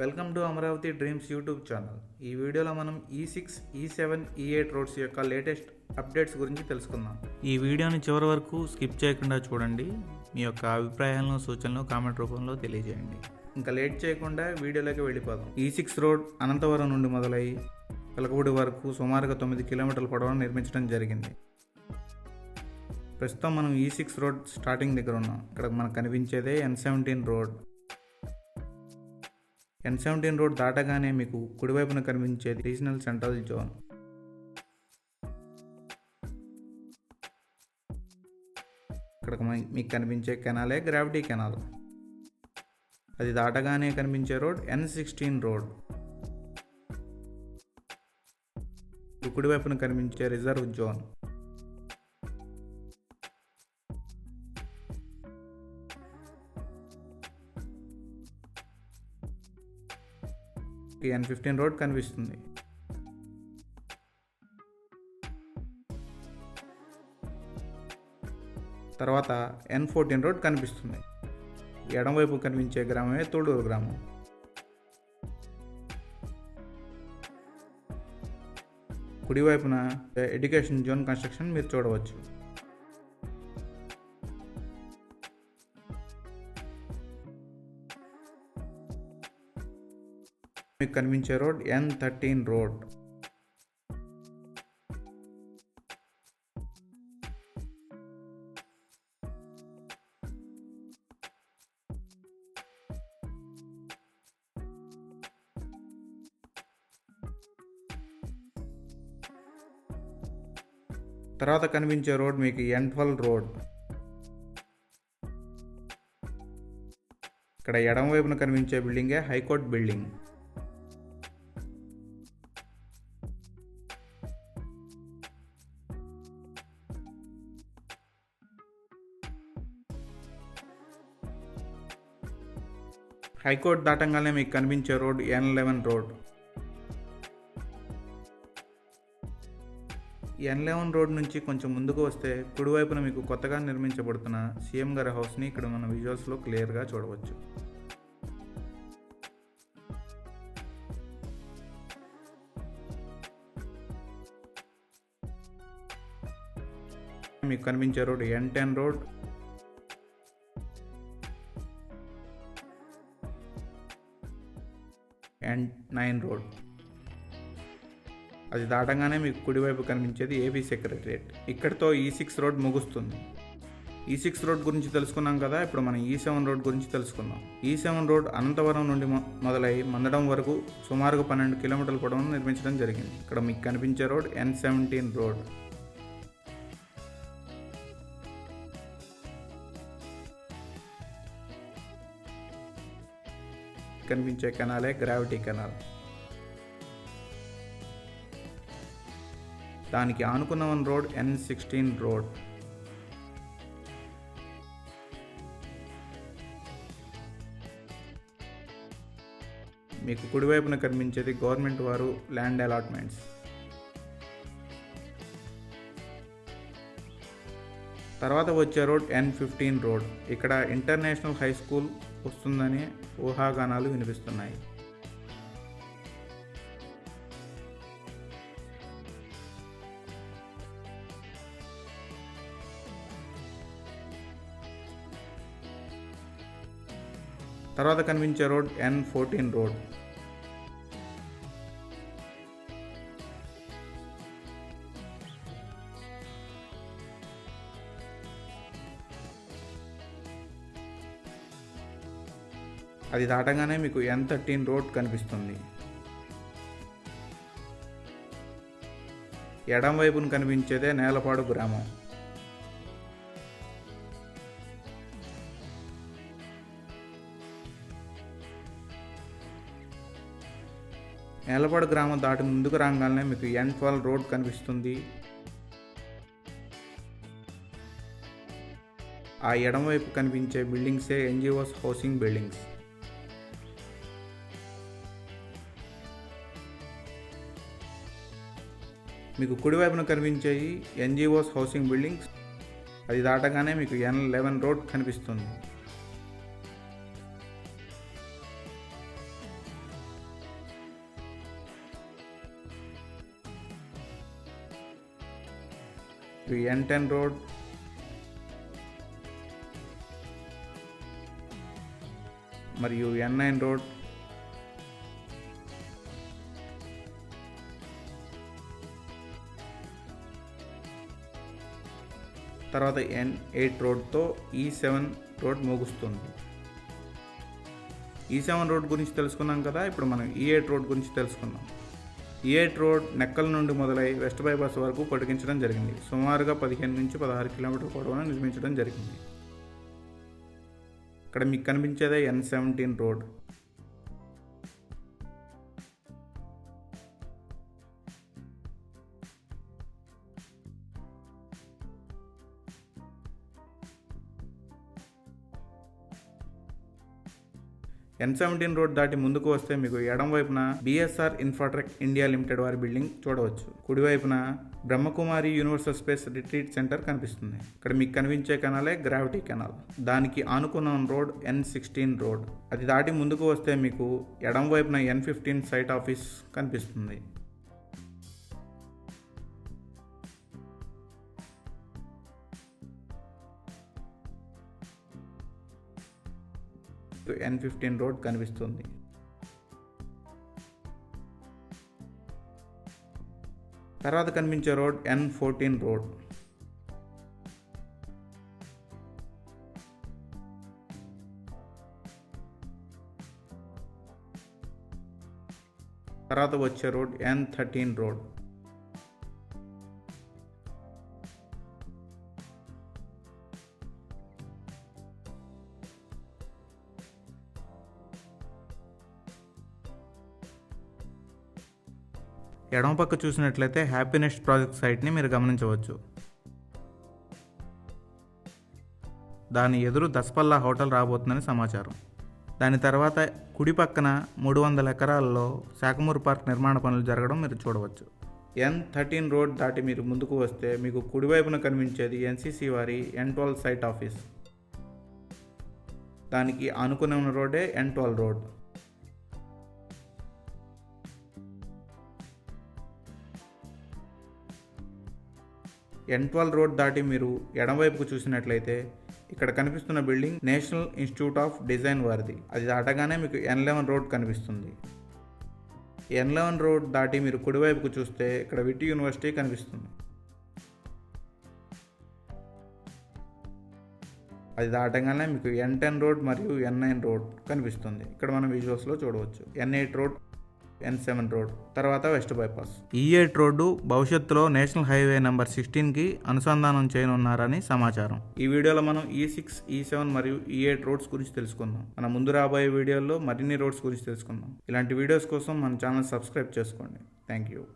Welcome to Amaravati dreams YouTube channel. ఈ వీడియోలో మనం E six E seven E eight roads యొక్క latest updates గురించి తెలుసుకుందాం. ఈ వీడియోని చివరి వరకు స్కిప్ చేయకుండా చూడండి. మీ యొక్క అభిప్రాయాలను సూచనలు కామెంట్ రూపంలో తెలియజేయండి. ఇంకా లేట్ చేయకుండా వీడియోలోకి వెళ్ళిపోదాం. E ఈ సిక్స్ రోడ్ అనంతవరం నుండి మొదలై వెలకపూడి వరకు సుమారుగా తొమ్మిది కిలోమీటర్ల పొడవును నిర్మించడం జరిగింది. ప్రస్తుతం మనం e ఈ సిక్స్ రోడ్ స్టార్టింగ్ దగ్గర ఉన్నాం. ఇక్కడ మనకు కనిపించేదే N seventeen road. N seventeen road దాటగానే మీకు కుడివైపున కనిపించేది రీజనల్ సెంట్రల్ జోన్ ఇక్కడ మీకు కనిపించే కెనాలే గ్రావిటీ కెనాల్ అది దాటగానే కనిపించే రోడ్ ఎన్ సిక్స్టీన్ రోడ్ కుడివైపున కనిపించే reserve zone N fifteen road కనిపిస్తుంది. తర్వాత ఎన్ ఫోర్టీన్ రోడ్ కనిపిస్తుంది. ఎడమవైపు కనిపించే గ్రామమే తోడూరు గ్రామం. కుడివైపున ఎడ్యుకేషన్ జోన్ కన్స్ట్రక్షన్ మీరు చూడవచ్చు. కనిపించే రోడ్ ఎన్ థర్టీన్ రోడ్. తర్వాత కనిపించే రోడ్ మీకు ఎన్ ట్వెల్వ్ రోడ్. ఇక్కడ ఎడమవైపున కనిపించే బిల్డింగే high court building high court దాటంగానే మీకు కనిపించే road N eleven road N eleven road నుంచి కొంచెం ముందుకు వస్తే కుడివైపున మీకు కొత్తగా నిర్మించబడుతున్న సీఎం గారి హౌస్ని ఇక్కడ మన విజువల్స్లో క్లియర్గా చూడవచ్చు. మీకు కనిపించే road N ten road and nine road. అది దాటంగానే మీకు కుడివైపు కనిపించేది ఏపీ సెక్రటరియట్. ఇక్కడితో ఈ సిక్స్ రోడ్ ముగుస్తుంది. ఈ సిక్స్ రోడ్ గురించి తెలుసుకున్నాం కదా ఇప్పుడు మనం ఈ సెవెన్ రోడ్ గురించి తెలుసుకుందాం. ఈ సెవెన్ రోడ్ అనంతవరం నుండి మొదలై మందడం వరకు సుమారుగా పన్నెండు కిలోమీటర్ల పొడవును నిర్మించడం జరిగింది. ఇక్కడ మీకు కనిపించే రోడ్ ఎన్ సెవెంటీన్ రోడ్. కనిపించే కెనాలే గ్రావిటీ కెనాల్ దానికి ఆనుకున్న one road N sixteen road. మీకు కుడివైపున కనిపించేది గవర్నమెంట్ వారు ల్యాండ్ అలాట్మెంట్స్. తర్వాత వచ్చే రోడ్ ఎన్ ఫిఫ్టీన్ రోడ్. ఇక్కడ ఇంటర్నేషనల్ హై స్కూల్ వస్తుందని ఊహాగానాలు వినిపిస్తున్నాయి. తర్వాత కనిపించే రోడ్ ఎన్ ఫోర్టీన్ రోడ్. అది దాటగానే మీకు ఎన్ థర్టీన్ రోడ్ కనిపిస్తుంది. ఎడం వైపున కనిపించేదే నేలపాడు గ్రామం. నేలపాడు గ్రామం దాటి ముందుకు రాగానే మీకు ఎన్ ట్వెల్వ్ రోడ్ కనిపిస్తుంది. ఆ ఎడమవైపు కనిపించే బిల్డింగ్సే ఎన్జిఓస్ హౌసింగ్ బిల్డింగ్స్ మీకు కుడివైపున కనిపించేవి ఎన్జిఓస్ హౌసింగ్ బిల్డింగ్స్. అది దాటగానే మీకు ఎన్ లెవెన్ రోడ్ కనిపిస్తుంది. N ten road. మరియు ఎన్ నైన్ రోడ్. తర్వాత ఎన్ ఎయిట్ రోడ్తో ఈ సెవెన్ రోడ్ ముగుస్తుంది. ఈ e సెవెన్ రోడ్ గురించి తెలుసుకున్నాం కదా ఇప్పుడు మనం ఈ ఎయిట్ రోడ్ గురించి తెలుసుకుందాం. ఈ ఎయిట్ రోడ్ నెక్కల నుండి మొదలై వెస్ట్ బైపాస్ వరకు పొడిగించడం జరిగింది. సుమారుగా పదిహేను నుంచి పదహారు కిలోమీటర్ పొడవున నిర్మించడం జరిగింది. ఇక్కడ మీకు కనిపించేదే N seventeen road. N seventeen road దాటి ముందుకు వస్తే మీకు ఎడం వైపున బిఎస్ఆర్ ఇన్ఫ్రాట్రెక్ ఇండియా లిమిటెడ్ వారి బిల్డింగ్ చూడవచ్చు. కుడివైపున Brahmakumari universal space retreat centre కనిపిస్తుంది. ఇక్కడ మీకు కనిపించే కెనాలే గ్రావిటీ కెనాల్ దానికి ఆనుకున్న రోడ్ ఎన్ సిక్స్టీన్ రోడ్. అది దాటి ముందుకు వస్తే మీకు ఎడం వైపున ఎన్ ఫిఫ్టీన్ సైట్ ఆఫీస్ కనిపిస్తుంది. ఎన్ ఫిఫ్టీన్ రోడ్ కనిపిస్తుంది. తర్వాత కనిపించే రోడ్ ఎన్ ఫోర్టీన్ రోడ్. తర్వాత వచ్చే రోడ్ ఎన్ థర్టీన్ రోడ్. ఎడమ పక్క చూసినట్లయితే హ్యాపీనెస్ట్ ప్రాజెక్ట్ సైట్ని మీరు గమనించవచ్చు. దాని ఎదురు దస్పల్లా హోటల్ రాబోతుందని సమాచారం. దాని తర్వాత కుడి పక్కన మూడు వందల ఎకరాల్లో శాఖమూరు పార్క్ నిర్మాణ పనులు జరగడం మీరు చూడవచ్చు. ఎన్ థర్టీన్ రోడ్ దాటి మీరు ముందుకు వస్తే మీకు కుడివైపున కనిపించేది ఎన్సీసీ వారి ఎన్ ట్వెల్వ్ సైట్ ఆఫీస్ దానికి ఆనుకునే ఉన్న రోడ్డే N twelve road. N road దాటి మీరు ఎడమవైపుకు చూసినట్లయితే ఇక్కడ కనిపిస్తున్న building national institute of design వారిది. అది దాటగానే మీకు ఎన్ లెవెన్ రోడ్ కనిపిస్తుంది. ఎన్ లెవెన్ రోడ్ దాటి మీరు కుడివైపుకు చూస్తే ఇక్కడ విటి యూనివర్సిటీ కనిపిస్తుంది. అది దాటగానే మీకు ఎన్ టెన్ రోడ్ మరియు ఎన్ నైన్ రోడ్ కనిపిస్తుంది. ఇక్కడ మనం విజువల్స్లో చూడవచ్చు. N eight road N seven road తర్వాత west bypass E eight road భవిష్యత్తులో నేషనల్ హైవే నెంబర్ సిక్స్టీన్కి అనుసంధానం చేయనున్నారని సమాచారం. ఈ వీడియోలో మనం ఈ సిక్స్ ఈ సెవెన్ మరియు ఈ ఎయిట్ రోడ్స్ గురించి తెలుసుకుందాం. మన ముందు రాబోయే వీడియోల్లో మరిన్ని రోడ్స్ గురించి తెలుసుకుందాం. ఇలాంటి వీడియోస్ కోసం మన ఛానల్ సబ్స్క్రైబ్ చేసుకోండి. Thank you